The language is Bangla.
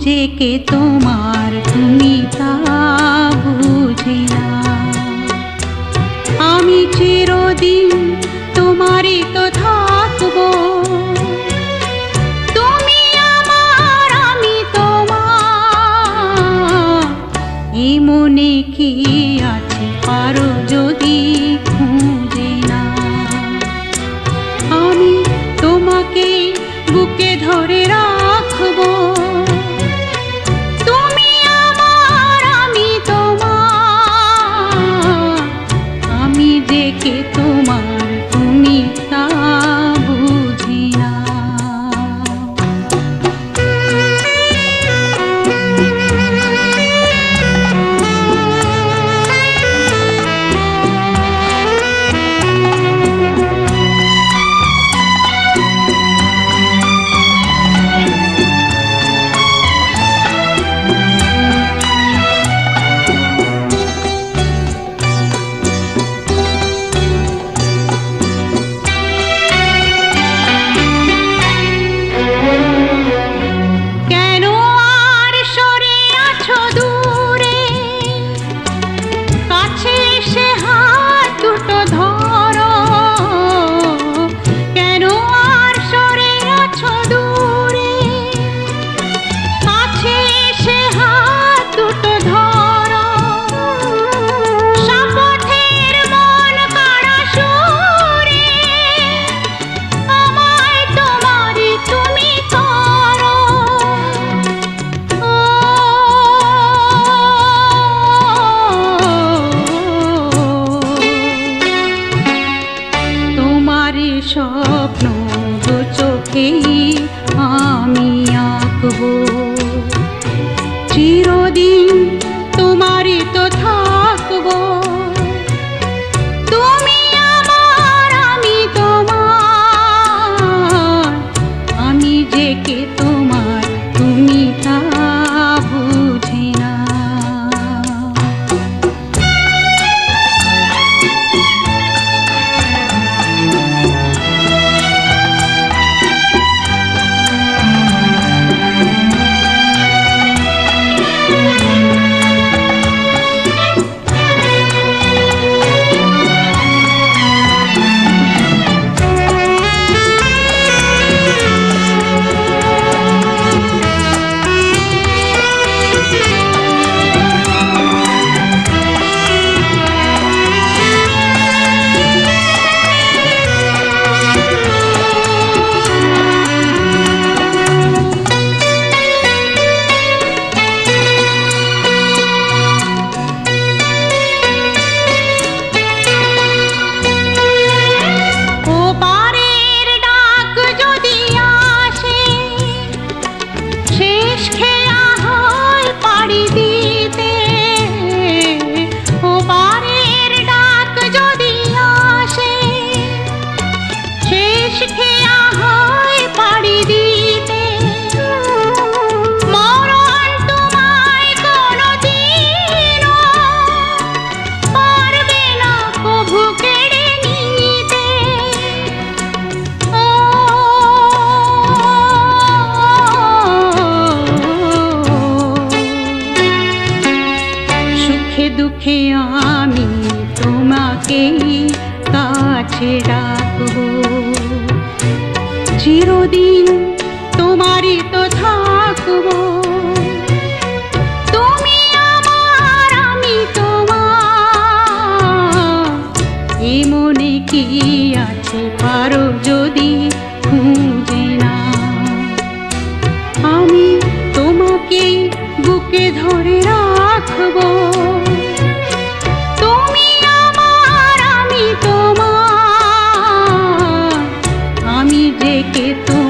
যে কে তোমার তুমি তা বুঝি না আমি চিরদিন তোমারই তো থাকব। তুমি আমার, আমি তোমার। এই মনে কি আছে পারো যদি খুঁজে না? আমি তোমাকে বুকে ধরে রাখব স্বপ্ন চোখেই আমি। পাড়ি দিতে। ও পারের ডাক যদি আসে শেষ খেয়া তোমাকে কাছে রাখব। চিরদিন তোমারই তো থাকব। তুমি আমার আমি তোমার। এমনে কি তোমার আমি যে কে তোমার তুমি